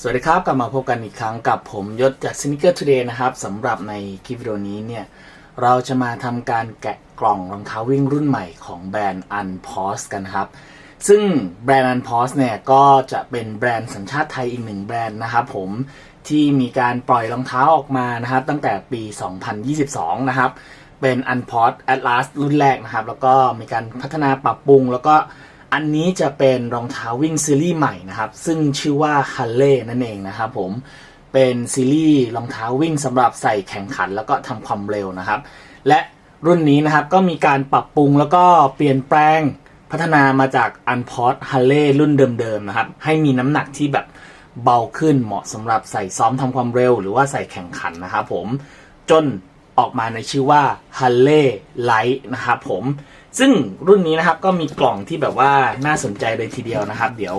สวัสดีครับ กลับมาพบกันอีกครั้งกับผมยศจาก Sneaker Today นะครับสำหรับในคลิปวิดีโอนี้เนี่ย เราจะมาทำการแกะกล่องรองเท้าวิ่งรุ่นใหม่ของแบรนด์ Unpause กันครับ ซึ่งแบรนด์ Unpause เนี่ย ก็จะเป็นแบรนด์สัญชาติไทยอีกหนึ่งแบรนด์นะครับผมที่มีการปล่อยรองเท้าออกมานะครับ ตั้งแต่ปี 2022 นะครับ เป็น Unpause Atlas รุ่นแรกนะครับ แล้วก็มีการพัฒนาปรับปรุงแล้วก็ อันนี้จะเป็นรองเท้าวิ่งซีรีส์ใหม่นะครับ ซึ่งชื่อว่า h a l l e นั่นเองนะครับผมเป็นซีรีส์รองเท้าวิ่งสำหรับใส่แข่งขันแล้วก็ทำความเร็วนะครับ และรุ่นนี้นะครับก็มีการปรับปรุงแล้วก็เปลี่ยนแปลงพัฒนามาจาก u n p o r t h a l l e รุ่นเดิมๆนะครับ ให้มีน้ำหนักที่แบบเบาขึ้นเหมาะสำหรับใส่ซ้อมทำความเร็ว หรือว่าใส่แข่งขันนะครับผมจน ออกมาในชื่อว่า h a l l e Light นะครับผมซึ่งรุ่นนี้นะครับก็มีกล่องที่แบบว่าน่าสนใจเลยทีเดียวนะครับ เดี๋ยว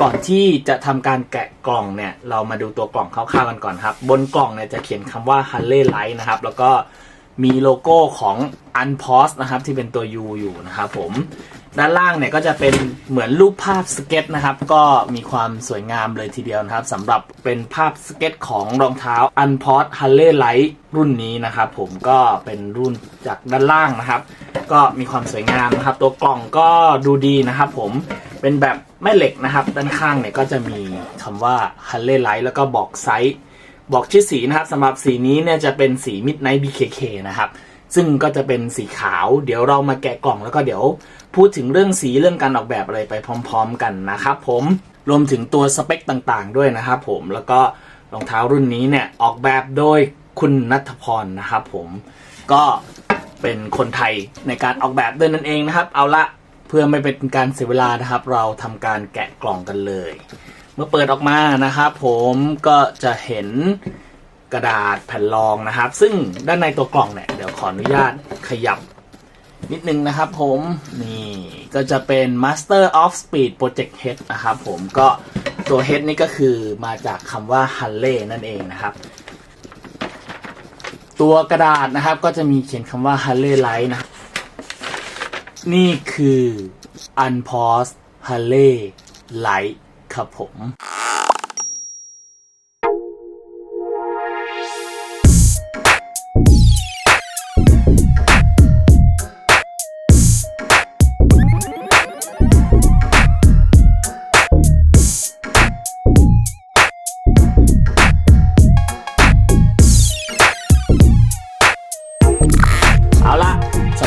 ก่อนที่จะทำการแกะกล่องเนี่ยเรามาดูตัวกล่องคร่าวๆกันก่อนครับ บนกล่องเนี่ยจะเขียนคำว่า h a l l e Light นะครับแล้วก็มีโลโก้ของ u n p o s นะครับที่เป็นตัว U อยู่นะครับผม ด้านล่างเนี่ยก็จะเป็นเหมือนรูปภาพสเก็ตนะครับ ก็มีความสวยงามเลยทีเดียวนะครับสำหรับเป็นภาพสเก็ตของรองเท้า Unpause h a l l e Light รุ่นนี้นะครับ ผมก็เป็นรุ่นจากด้านล่างนะครับ ก็มีความสวยงามนะครับ ตัวกล่องก็ดูดีนะครับ ผมเป็นแบบแม่เหล็กนะครับ ด้านข้างเนี่ยก็จะมีคำว่า h a l l e Light แล้วก็บอกไซส์บอกชื่อสีนะครับสำหรับสีนี้เนี่ยจะเป็นสี Midnight BKK นะครับซึ่งก็จะเป็นสีขาว เดี๋ยวเรามาแกะกล่องแล้วก็เดี๋ยว พูดถึงเรื่องสีเรื่องการออกแบบอะไรไปพร้อม ๆ กันนะครับผมรวมถึงตัวสเปคต่างๆ ด้วยนะครับผมแล้วก็รองเท้ารุ่นนี้เนี่ยออกแบบโดยคุณนัทพรนะครับผมก็เป็นคนไทยในการออกแบบด้วยนั่นเองนะครับ เอาละเพื่อไม่เป็นการเสียเวลานะครับ เราทำการแกะกล่องกันเลย เมื่อเปิดออกมานะครับผมก็จะเห็นกระดาษแผ่นรองนะครับ ซึ่งด้านในตัวกล่องเนี่ยเดี๋ยวขออนุญาตขยับ นิดนึงนะครับผมนี่ก็จะเป็น Master of Speed Project Head นะครับผมก็ตัว Head นี่ก็คือมาจากคำว่า h a l l e นั่นเองนะครับ ตัวกระดาษนะครับก็จะมีเขียนคำว่า h a l l e Light นะ นี่คือ Unpause h a l l e Light ครับผม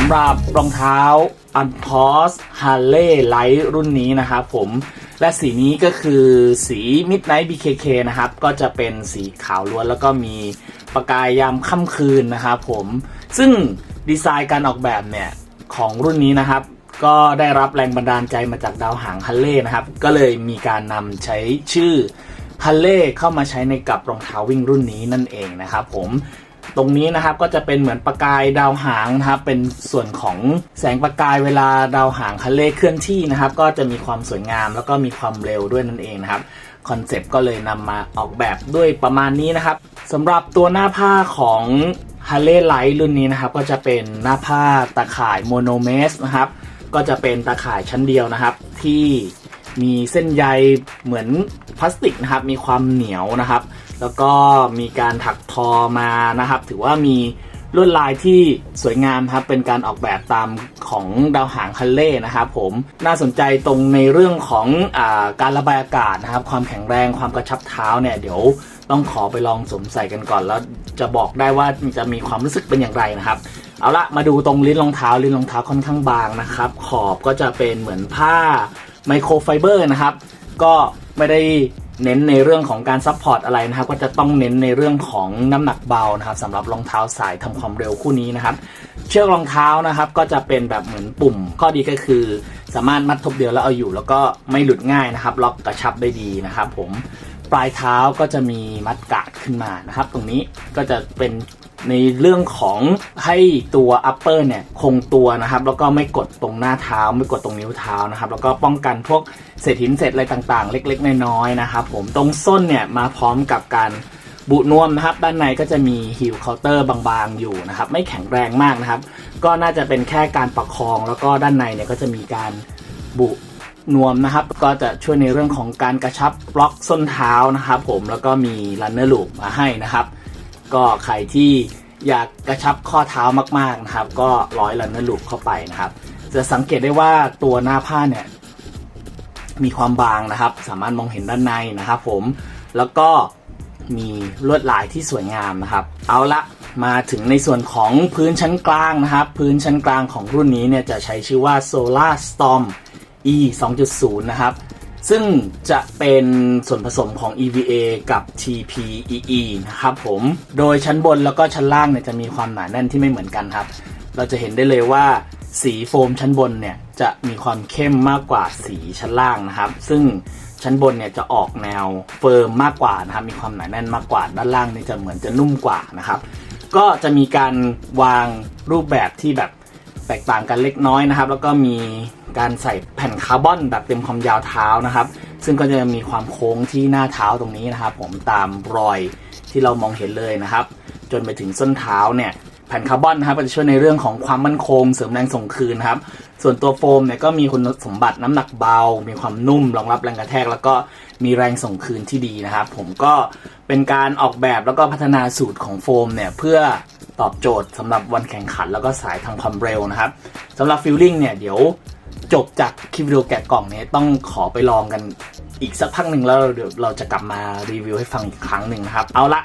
ำหรับรองเท้า Unpause Harley Light รุ่นนี้นะครับผมและสีนี้ก็คือสี Midnight BKK นะครับ ก็จะเป็นสีขาวล้วนแล้วก็มีประกายยามค่ำคืนนะครับผมซึ่งดีไซน์การออกแบบเนี่ย ของรุ่นนี้นะครับ ก็ได้รับแรงบันดาลใจมาจากดาวหางฮัลเล่นะครับ ก็เลยมีการนำใช้ชื่อฮัลเล่เข้ามาใช้ในกับรองเท้าวิ่งรุ่นนี้นั่นเองนะครับผม ตรงนี้นะครับก็จะเป็นเหมือนประกายดาวหางนะครับ เป็นส่วนของแสงประกายเวลาดาวหางคันเล่เคลื่อนที่นะครับ ก็จะมีความสวยงามแล้วก็มีความเร็วด้วยนั่นเองนะครับคอนเซปต์ก็เลยนำมาออกแบบด้วยประมาณนี้นะครับสำหรับตัวหน้าผ้าของ h a r l e y Light รุ่นนี้นะครับ ก็จะเป็นหน้าผ้าตาข่ายโมโนเมสนะครับ ก็จะเป็นตาข่ายชั้นเดียวนะครับ ที่มีเส้นใยเหมือนพลาสติกนะครับ มีความเหนียวนะครับ แล้วก็มีการถักทอมานะครับ ถือว่ามีลวดลายที่สวยงามครับ เป็นการออกแบบตามของดาวหางคัลเล่นะครับผมน่าสนใจตรงในเรื่องของอาการระบายอากาศนะครับ ความแข็งแรงความกระชับเท้าเนี่ยเดี๋ยวต้องขอไปลองสวมใส่กันก่อน แล้วจะบอกได้ว่าจะมีความรู้สึกเป็นอย่างไรนะครับ เอาละมาดูตรงลิ้นรองเท้าลิ้นรองเท้าค่อนข้างบางนะครับ ขอบก็จะเป็นเหมือนผ้าไมโครไฟเบอร์นะครับ ก็ไม่ได้ เน้นในเรื่องของการซัพพอร์ตอะไรนะครับก็จะต้องเน้นในเรื่องของน้ำหนักเบานะครับสำหรับรองเท้าสายทำความเร็วคู่นี้นะครับ เชือกรองเท้านะครับ ก็จะเป็นแบบเหมือนปุ่ม ข้อดีก็คือ สามารถมัดทบเดียวแล้วเอาอยู่ แล้วก็ไม่หลุดง่ายนะครับ ล็อกกระชับได้ดีนะครับ ผมปลายเท้าก็จะมีมัดกาดขึ้นมานะครับ ตรงนี้ก็จะเป็น ในเรื่องของให้ตัว upper เนี่ยคงตัวนะครับ แล้วก็ไม่กดตรงหน้าเท้า ไม่กดตรงนิ้วเท้านะครับ แล้วก็ป้องกันพวกเศษหินเศษอะไรต่างๆ เล็กๆ น้อยๆนะครับ ผมตรงส้นเนี่ยมาพร้อมกับการบุนวมนะครับ ด้านในก็จะมีฮิลเคาน์เตอร์บางๆ อยู่นะครับ ไม่แข็งแรงมากนะครับ ก็น่าจะเป็นแค่การประคองแล้วก็ด้านในเนี่ยก็จะมีการบุนวมนะครับ ก็จะช่วยในเรื่องของการกระชับบล็อกส้นเท้านะครับ ผมแล้วก็มีรันเนอร์ลูปมาให้นะครับ ก็ใครที่อยากกระชับข้อเท้ามากๆนะครับ ก็ร้อยรันเนอร์ลูปเข้าไปนะครับ จะสังเกตได้ว่าตัวหน้าผ้าเนี่ยมีความบางนะครับ สามารถมองเห็นด้านในนะครับ ผมแล้วก็มีลวดลายที่สวยงามนะครับ เอาละมาถึงในส่วนของพื้นชั้นกลางนะครับ พื้นชั้นกลางของรุ่นนี้เนี่ยจะใช้ชื่อว่า Solar Storm E 2.0 นะครับ ซึ่งจะเป็นส่วนผสมของ EVA กับ TPEE นะครับผม โดยชั้นบนแล้วก็ชั้นล่างเนี่ยจะมีความหนาแน่นที่ไม่เหมือนกันครับ เราจะเห็นได้เลยว่าสีโฟมชั้นบนเนี่ยจะมีความเข้มมากกว่าสีชั้นล่างนะครับ ซึ่งชั้นบนเนี่ยจะออกแนวเฟิร์มมากกว่านะครับมีความหนาแน่นมากกว่าด้านล่างนี่จะเหมือนจะนุ่มกว่านะครับ ก็จะมีการวางรูปแบบที่แบบ แตกต่างกันเล็กน้อยนะครับ แล้วก็มีการใส่แผ่นคาร์บอนแบบเต็มความยาวเท้านะครับ ซึ่งก็จะมีความโค้งที่หน้าเท้าตรงนี้นะครับ ผมตามรอยที่เรามองเห็นเลยนะครับ จนไปถึงส้นเท้าเนี่ย ผ่นคาร์บอนนะครับจะช่วยในเรื่องของความมั่นคง เสริมแรงส่งคืนครับ ส่วนตัวโฟมเนี่ยก็มีคุณสมบัติน้ำหนักเบา มีความนุ่มรองรับแรงกระแทก แล้วก็มีแรงส่งคืนที่ดีนะครับ ผมก็เป็นการออกแบบแล้วก็พัฒนาสูตรของโฟมเนี่ยเพื่อตอบโจทย์สำหรับวันแข่งขัน แล้วก็สายทางความเร็วนะครับสำหรับฟิลลิ่งเนี่ยเดี๋ยวจบจากคลิปวิดีโอแกะกล่องเนี้ต้องขอไปลองกันอีกสักพักหนึ่งแล้วเดี๋ยวเราจะกลับมารีวิวให้ฟังอีกครั้งหนึ่งนะครับ เอาละ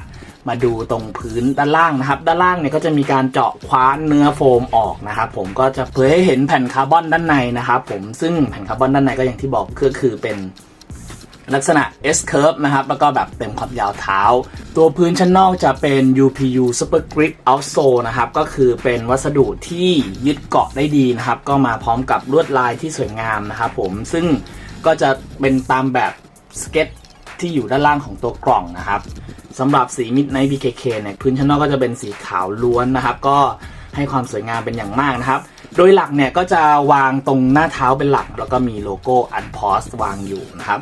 มาดูตรงพื้นด้านล่างนะครับ ด้านล่างเนี่ยก็จะมีการเจาะคว้านเนื้อโฟมออกนะครับผมก็จะเผยให้เห็นแผ่นคาร์บอนด้านในนะครับผมซึ่งแผ่นคาร์บอนด้านในก็อย่างที่บอกก็คือเป็นลักษณะ S curve นะครับ แล้วก็แบบเต็มความยาวเท้า ตัวพื้นชั้นนอกจะเป็น UPU Super Grip Outsole นะครับ ก็คือเป็นวัสดุที่ยึดเกาะได้ดีนะครับ ก็มาพร้อมกับลวดลายที่สวยงามนะครับผม ซึ่งก็จะเป็นตามแบบสเก็ตที่อยู่ด้านล่างของตัวกล่องนะครับ สำหรับสี Midnight BKK เนี่ยพื้นชั้นนอกก็จะเป็นสีขาวล้วนนะครับ ก็ให้ความสวยงามเป็นอย่างมากนะครับ โดยหลักเนี่ยก็จะวางตรงหน้าเท้าเป็นหลัก แล้วก็มีโลโก้ Unpause วางอยู่นะครับ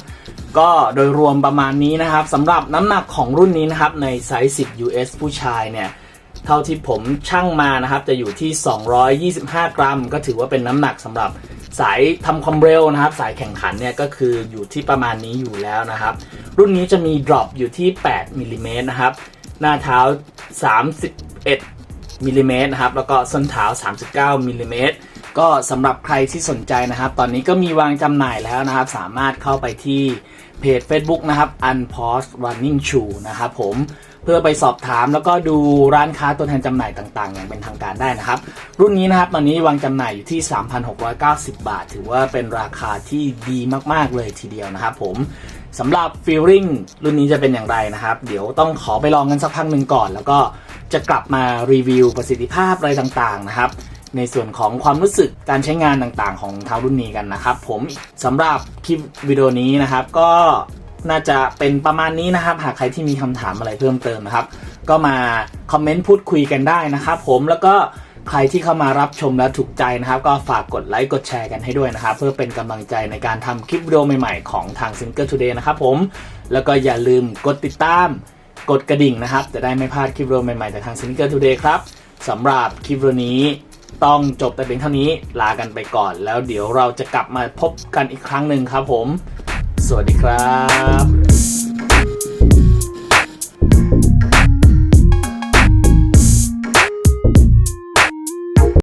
ก็โดยรวมประมาณนี้นะครับสำหรับน้ำหนักของรุ่นนี้นะครับในไซส์ 10 US ผู้ชายเนี่ยเท่าที่ผมชั่งมานะครับจะอยู่ที่ 225 กรัม ก็ถือว่าเป็นน้ำหนักสำหรับ สายทำความเร็วนะครับ สายแข่งขันเนี่ยก็คืออยู่ที่ประมาณนี้อยู่แล้วนะครับ รุ่นนี้จะมี drop อยู่ที่ 8มิลลิเมตรนะครับ หน้าเท้า 31มิลลิเมตรนะครับ แล้วก็ส้นเท้า 39มิลลิเมตรก็สำหรับใครที่สนใจนะครับ ตอนนี้ก็มีวางจำหน่ายแล้วนะครับ สามารถเข้าไปที่ เพจ Facebook นะครับ Unpause Running Shoe นะครับผมเพื่อไปสอบถามแล้วก็ดูร้านค้าตัวแทนจำหน่ายต่างๆ อย่างเป็นทางการได้นะครับ รุ่นนี้นะครับตอนนี้วางจำหน่ายอยู่ที่ 3,690 บาท ถือว่าเป็นราคาที่ดีมากๆเลยทีเดียวนะครับผมสำหรับฟีลลิ่งรุ่นนี้จะเป็นอย่างไรนะครับ เดี๋ยวต้องขอไปลองกันสักพักหนึ่งก่อน แล้วก็จะกลับมารีวิวประสิทธิภาพอะไรต่างๆนะครับ ในส่วนของความรู้สึกการใช้งานต่างๆ ของเท้ารุ่นนี้กันนะครับผมสำหรับคลิปวิดีโอนี้นะครับ ก็น่าจะเป็นประมาณนี้นะครับ หากใครที่มีคำถามอะไรเพิ่มเติมนะครับ ก็มาคอมเมนต์พูดคุยกันได้นะครับผมแล้วก็ใครที่เข้ามารับชมแล้วถูกใจนะครับ ก็ฝากกดไลค์กดแชร์กันให้ด้วยนะครับ เพื่อเป็นกำลังใจในการทำคลิปวิดีโอใหม่ๆ ของทาง Single Today นะครับผม แล้วก็อย่าลืมกดติดตาม กดกระดิ่งนะครับ จะได้ไม่พลาดคลิปวิดีโอใหม่ๆจากทาง Single Today ครับสำหรับคลิปวิดีโอนี้ ต้องจบแต่เพียงเท่านี้ลากันไปก่อน แล้วเดี๋ยวเราจะกลับมาพบกันอีกครั้งหนึ่งครับผม สวัสดีครับ